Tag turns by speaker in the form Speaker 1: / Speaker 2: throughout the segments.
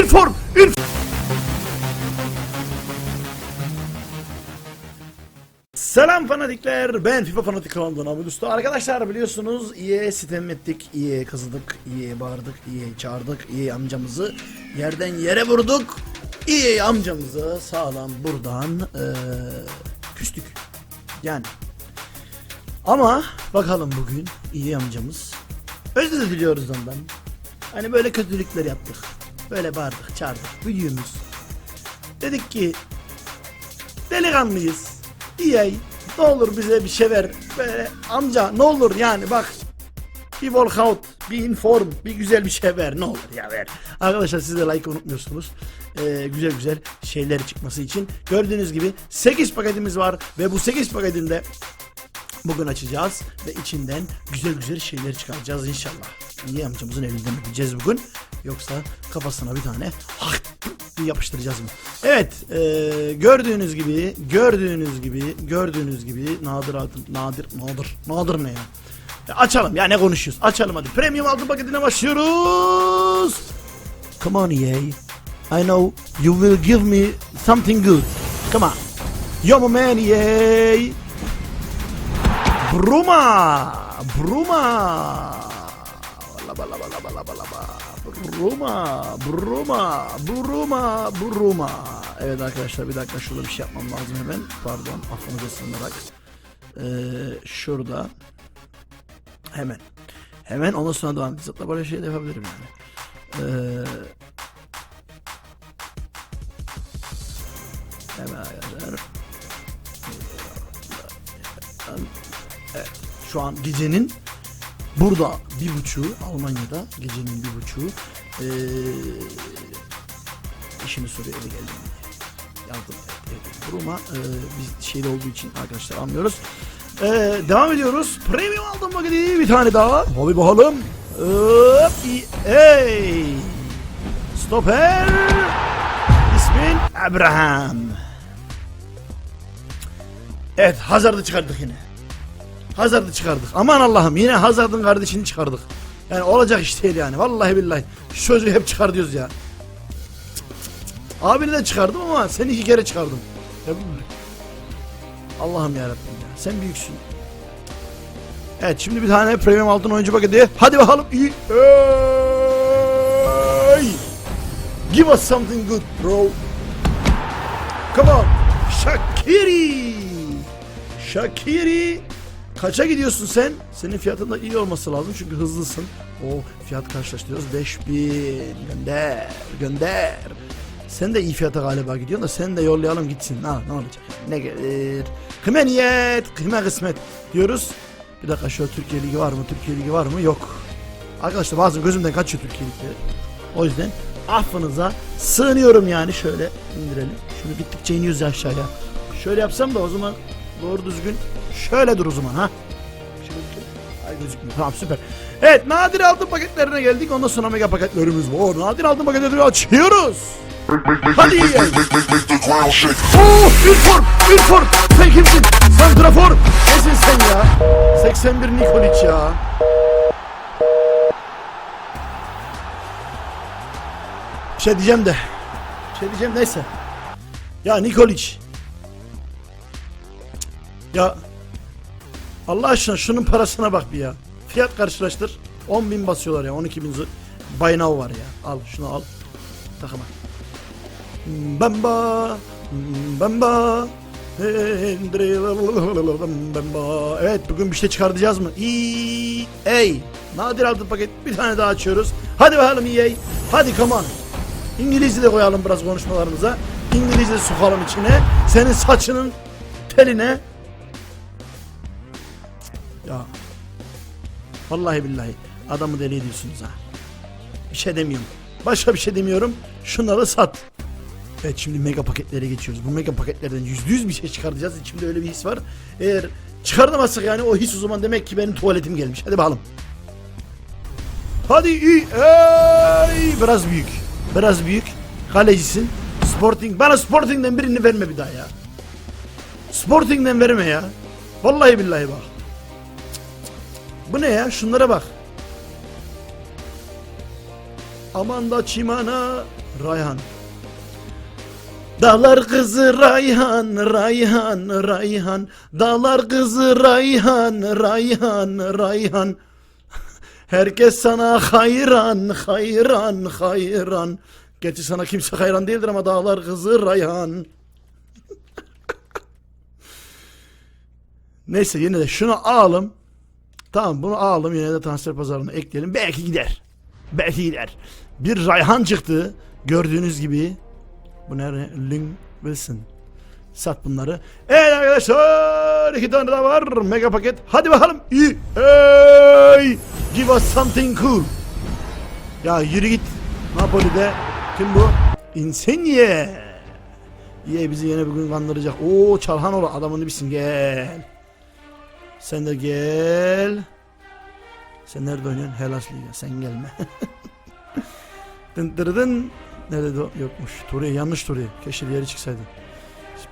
Speaker 1: Inform! Selam fanatikler. Ben FIFA Fanatik kanalından Ahmet Usta. Arkadaşlar biliyorsunuz EA sitem ettik. EA kazıdık. EA bağırdık. EA çağırdık. EA amcamızı yerden yere vurduk. EA amcamızı sağlam buradan eee küstük. Yani. Ama bakalım bugün EA amcamız özür diliyoruz ondan. Hani böyle kötülükler yaptık. Böyle bağırdık, çağırdık. Büyüğümüz. Dedik ki delikanlıyız. EA ne olur bize bir şey ver. Böyle amca ne olur yani bak. Bir walkout, bir inform, bir güzel bir şey ver ne olur ya ver. Arkadaşlar siz de like unutmuyorsunuz. Ee, güzel güzel şeyler çıkması için. Gördüğünüz gibi 8 paketimiz var ve bu 8 paketinde bugün açacağız ve içinden güzel güzel şeyler çıkaracağız inşallah. Niye amcamızın elinden öpeceğiz bugün? Yoksa kafasına bir tane hak yapıştıracağız mı? Evet, eee, gördüğünüz gibi, gördüğünüz gibi, gördüğünüz gibi nadir adım, nadir, nadir, nadir ne ya? ya? Açalım ya ne konuşuyoruz? Açalım hadi. Premium altın paketine başlıyoruz. Come on EA. I know you will give me something good. Come on. Yo man EA. Bruma! Bruma! Bala bala bala bala bala. Bruma! Bruma! Bruma! Bruma! Evet arkadaşlar bir dakika şurada bir şey yapmam lazım hemen. Pardon affınıza sığınarak. Ee, şurada. Hemen. Hemen ondan sonra devam edeceğiz. Hatta böyle şey de yapabilirim yani. Ee, hemen arkadaşlar. Şu an gecenin burada bir buçuğu Almanya'da gecenin bir buçuğu. Ee, işini soruyor eve geldim. Yardım et, duruma ee, biz şeyde olduğu için arkadaşlar anlıyoruz ee, devam ediyoruz. Premium aldım paketi bir tane daha. Hadi bakalım. Hop, hey! Stoper! İsmin Abraham. Evet Hazard'ı çıkardık yine. Hazard'ı çıkardık. Aman Allah'ım yine Hazard'ın kardeşini çıkardık. Yani olacak iş değil yani. Vallahi billahi. Şu çocuğu hep çıkar diyoruz ya. Abini de çıkardım ama seni iki kere çıkardım. Allah'ım yarabbim ya. Sen büyüksün. Evet şimdi bir tane premium altın oyuncu paketi. Hadi bakalım. Hey! Give us something good bro. Come on. Shakiri. Shakiri. Kaça gidiyorsun sen? Senin fiyatın da iyi olması lazım çünkü hızlısın. O fiyat karşılaştırıyoruz. 5000 gönder. Gönder. Sen de iyi fiyata galiba gidiyorsun da sen de yollayalım gitsin. Ha ne olacak? Ne gelir? Kime niyet, kime kısmet diyoruz. Bir dakika şu Türkiye Ligi var mı? Türkiye Ligi var mı? Yok. Arkadaşlar bazen gözümden kaçıyor Türkiye Ligleri. O yüzden affınıza sığınıyorum yani şöyle indirelim. Şunu gittikçe iniyoruz ya aşağıya. Şöyle yapsam da o zaman doğru düzgün şöyle dur o zaman ha. Ay gözükmüyor. Tamam süper. Evet nadir altın paketlerine geldik. Ondan sonra mega paketlerimiz var. Nadir altın paketleri açıyoruz. Hadi iyi. Oh, Ülfor, Ülfor. Sen kimsin? Santrafor. Nesin sen ya? 81 Nikolic ya. Bir şey diyeceğim de. Bir şey diyeceğim neyse. Ya Nikolic. Ya Allah aşkına şunun parasına bak bir ya. Fiyat karşılaştır. 10 bin basıyorlar ya. 12 bin Buy var ya. Al şunu al. Takıma. Bamba. Bamba. Evet bugün bir şey çıkartacağız mı? İyi. Ey. Nadir altın paket bir tane daha açıyoruz. Hadi bakalım EA. Hadi come on. İngilizce de koyalım biraz konuşmalarımıza. İngilizce sokalım içine. Senin saçının teline. Ya. Vallahi billahi adamı deli ediyorsunuz ha. Bir şey demiyorum. Başka bir şey demiyorum. Şunları sat. Evet şimdi mega paketlere geçiyoruz. Bu mega paketlerden yüzde yüz bir şey çıkartacağız. İçimde öyle bir his var. Eğer çıkartamazsak yani o his o zaman demek ki benim tuvaletim gelmiş. Hadi bakalım. Hadi iyi. Ey, biraz büyük. Biraz büyük. Kalecisin. Sporting. Bana Sporting'den birini verme bir daha ya. Sporting'den verme ya. Vallahi billahi bak. Bu ne ya? Şunlara bak. Aman da çimana Rayhan. Dağlar kızı Rayhan, Rayhan, Rayhan. Dağlar kızı Rayhan, Rayhan, Rayhan. Herkes sana hayran, hayran, hayran. Gerçi sana kimse hayran değildir ama dağlar kızı Rayhan. Neyse yine de şunu alalım. Tamam bunu alalım yine de transfer pazarına ekleyelim. Belki gider. Belki gider. Bir Rayhan çıktı. Gördüğünüz gibi. Bu ne? Link Wilson. Sat bunları. Evet arkadaşlar. iki tane daha var. Mega paket. Hadi bakalım. Hey. Give us something cool. Ya yürü git. Napoli'de. Kim bu? Insigne. İyi bizi yine bugün kandıracak. Oo Çalhanoğlu adamın dibisin gel. Sen de gel. Sen nerede oynuyorsun? Hellas Liga. Sen gelme. dın. Nerede o? Yokmuş. Turiye yanlış Turiye. Keşke diğeri çıksaydı.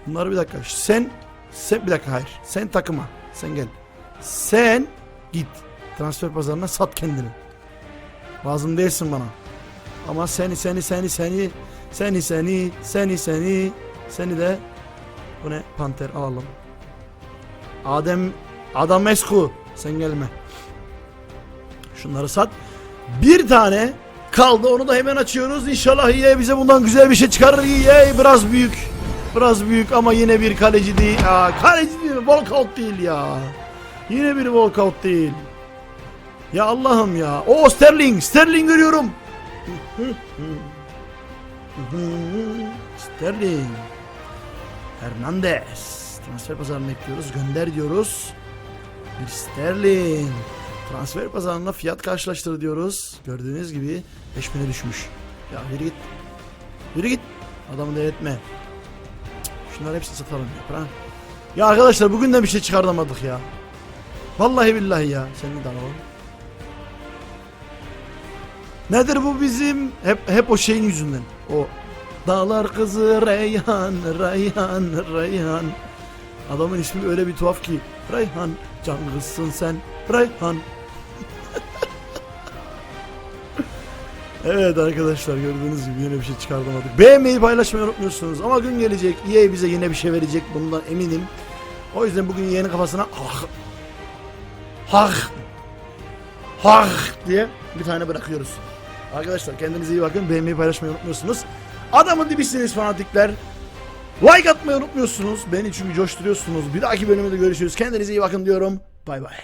Speaker 1: Bunları bir dakika. Sen sen bir dakika hayır. Sen takıma. Sen gel. Sen git. Transfer pazarına sat kendini. Lazım değilsin bana. Ama seni seni seni seni seni seni seni seni seni de bu ne? Panter alalım. Adem Adamescu sen gelme. Şunları sat. Bir tane kaldı onu da hemen açıyoruz. İnşallah EA bize bundan güzel bir şey çıkarır. EA biraz büyük. Biraz büyük ama yine bir kaleci değil. Aa, kaleci değil. Walkout değil ya. Yine bir walkout değil. Ya Allah'ım ya. O Sterling. Sterling görüyorum. Sterling. Hernandez. Transfer pazarına ekliyoruz. Gönder diyoruz. Bir Sterling. Transfer pazarına fiyat karşılaştır diyoruz. Gördüğünüz gibi 5000'e düşmüş. Ya yürü git. Yürü git. Adamı. Cık, Şunları hepsini satalım ya. Bırak. Ya arkadaşlar bugün de bir şey çıkartamadık ya. Vallahi billahi ya. Seni de alalım. Nedir bu bizim? Hep hep o şeyin yüzünden. O Dağlar kızı Reyhan, Reyhan, Reyhan. Adamın ismi öyle bir tuhaf ki. Reyhan, can sen. Reyhan. evet arkadaşlar gördüğünüz gibi yine bir şey çıkartamadık. Beğenmeyi paylaşmayı unutmuyorsunuz. Ama gün gelecek. EA bize yine bir şey verecek. Bundan eminim. O yüzden bugün yeğenin kafasına ah Hah Hah diye bir tane bırakıyoruz. Arkadaşlar kendinize iyi bakın. Beğenmeyi paylaşmayı unutmuyorsunuz. Adamın dibisiniz fanatikler. Like atmayı unutmuyorsunuz. Beni çünkü coşturuyorsunuz. Bir dahaki bölümde görüşürüz. Kendinize iyi bakın diyorum. Bay bay.